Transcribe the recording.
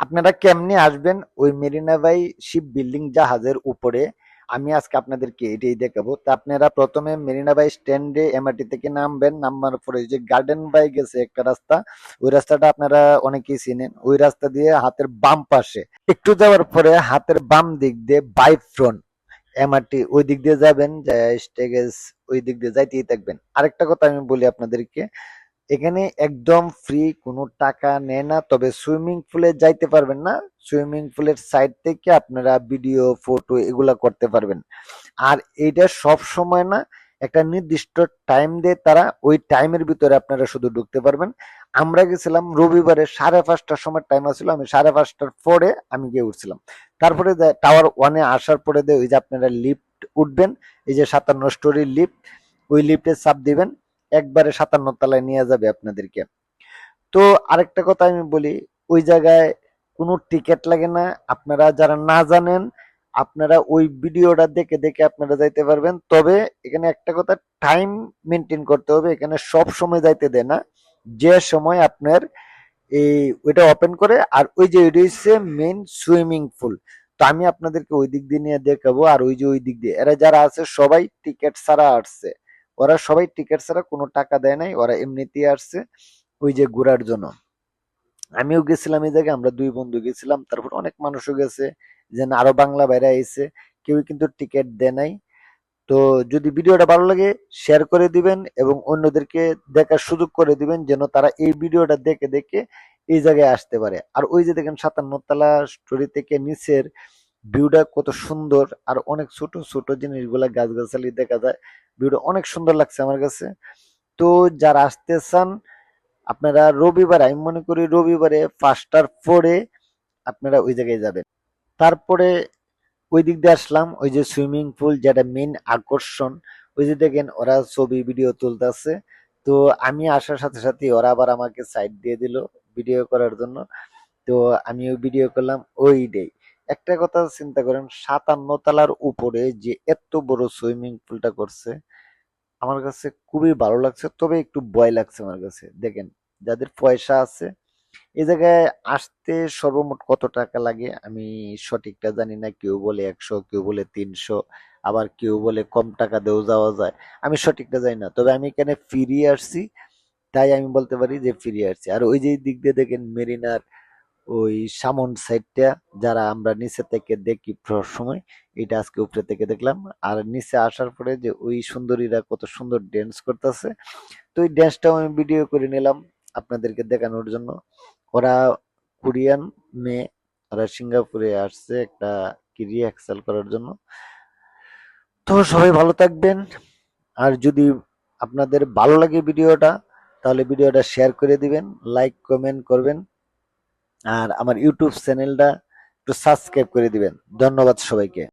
আপনারা কেমনে আসবেন? ওই মেরিনা বাই শিপ বিল্ডিং জাহাজের উপরে। আমি আজকে আপনাদেরকে এটাই দেখাবো। তা আপনারা প্রথমে মেরিনা বাই স্ট্যান্ডে এমআরটি থেকে নামবেন। নামার পরে যে গার্ডেন বাই গেছে একটা রাস্তা। ওই রাস্তাটা আপনারা অনেকেই চিনেন। ওই রাস্তা দিয়ে হাতের বাম পাশে, একটু যাওয়ার পরে হাতের বাম দিক দিয়ে বাই ফ্রন্ট এমআরটি ওই দিক দিয়ে যাবেন ওই দিক দিয়ে যাইতেই থাকবেন। আরেকটা কথা আমি বলি আপনাদেরকে এখানে একদম ফ্রি কোনো টাকা নেয় না। তবে সুইমিং পুলে যাইতে পারবেন না। সুইমিং পুলের সাইড থেকে আপনারা ভিডিও ফটো এগুলা করতে পারবেন। আর এইটা সব সময় না, একটা নির্দিষ্ট টাইম দিয়ে তারা ওই টাইমের ভিতরে আপনারা শুধু ঢুকতে পারবেন। আমরা গেছিলাম রবিবারে সাড়ে পাঁচটার সময় টাইম আছিল, আমি সাড়ে পাঁচটার পরে আমি গিয়ে উঠছিলাম। তারপরে টাওয়ার ওয়ানে আসার পরে ওই যে আপনারা লিফট উঠবেন, এই যে সাতান্ন স্টোরি লিফট ওই লিফটে চাপ দিবেন। একবারে সাতান্ন তলায় নিয়ে যাবে আপনাদেরকে। তো আরেকটা কথা আমি বলি, ওই জায়গায় কোনো টিকিট লাগে না। আপনারা যারা না জানেন, আপনারা ওই ভিডিওটা দেখে দেখে আপনারা যাইতে পারবেন। তবে এখানে একটা কথা টাইম মেনটেন করতে হবে। এখানে সব সময় যাইতে দেয় না। যে সময় আপনার এই ওইটা ওপেন করে, আর ওই যে ওইটা হচ্ছে মেন সুইমিং পুল তো আমি আপনাদেরকে ওই দিক দিয়ে নিয়ে দেখাবো, আর ওই যে ওই দিক দিয়ে। এরা যারা আছে, সবাই টিকিট ছাড়া আসছে। ওরা সবাই টিকিট ছাড়া কোনো টাকা দেয় নাই, ওরা এমনিতেই আসছে ওই যে ঘোরার জন্য। আমিও গেছিলাম এই জায়গায়, আমরা দুই বন্ধু গেছিলাম, তারপর অনেক মানুষও গেছে, যেন আরও বাংলা বাইরে আইছে কেউ কিন্তু টিকিট দেয় নাই। তো যদি ভিডিওটা ভালো লাগে শেয়ার করে দিবেন এবং অন্যদেরকে দেখার সুযোগ করে দিবেন, যেন তারা এই ভিডিওটা দেখে দেখে এই জায়গায় আসতে পারে। আর ওই যে দেখেন সাতান্ন তলা স্টোরি থেকে নিচের ভিউটা কত সুন্দর আর অনেক ছোট ছোট জিনিসগুলা গাছগাছালি দেখা যায়। ভিউটা অনেক সুন্দর লাগছে আমার কাছে। তো যারা আসতে চান, আপনারা রবিবার, আমি মনে করি রবিবারে পাঁচটার পরে আপনারা ওই জায়গায় যাবেন। তারপরে ওই দিক দিয়ে আসলাম, ওই যে সুইমিং পুল, যেটা মেন আকর্ষণ। ওই যে দেখেন, ওরা ছবি ভিডিও তুলতেছে। তো আমি আসার সাথে সাথে ওরা আবার আমাকে সাইড দিয়ে দিল ভিডিও করার জন্য। তো আমিও ভিডিও করলাম, ওই ডে একটা কথা চিন্তা করেন, সাতান্ন তলার উপরে যে এত বড় সুইমিং পুলটা করছে, আমার কাছে খুবই ভালো লাগছে, তবে একটু ভয় লাগছে আমার কাছে। দেখেন, যাদের পয়সা আছে, এই জায়গায় আসতে সর্বমোট কত টাকা লাগে? আমি সঠিকটা জানি না, কেউ বলে একশো, কেউ বলে তিনশো, আবার কেউ বলে কম টাকা দিয়েও যাওয়া যায়, আমি সঠিকটা জানি না। তবে আমি এখানে ফিরিয়ে আসছি, তাই আমি বলতে পারি যে ফিরিয়ে আসছি। আর ওই যে দিক দিয়ে দেখেন, মেরিনার ওই সামন সাইডটা যারা আমরা নিচে থেকে দেখি সময়, এটা আজকে উপরে থেকে দেখলাম। আর নিচে আসার পরে যে ওই সুন্দরীরা কত সুন্দর ড্যান্স করতেছে, তো ওই ড্যান্সটাও আমি ভিডিও করে নিলাম আপনাদেরকে দেখানোর জন্য। ওরা কোরিয়ান মেয়ে, ওরা সিঙ্গাপুরে আসছে একটা কিরি এক্সেল করার জন্য। তো সবাই ভালো থাকবেন। আর যদি আপনাদের ভালো লাগে ভিডিওটা তাহলে ভিডিওটা শেয়ার করে দিবেন লাইক কমেন্ট করবেন। আর আমার ইউটিউব চ্যানেলটা একটু সাবস্ক্রাইব করে দিবেন। ধন্যবাদ সবাইকে।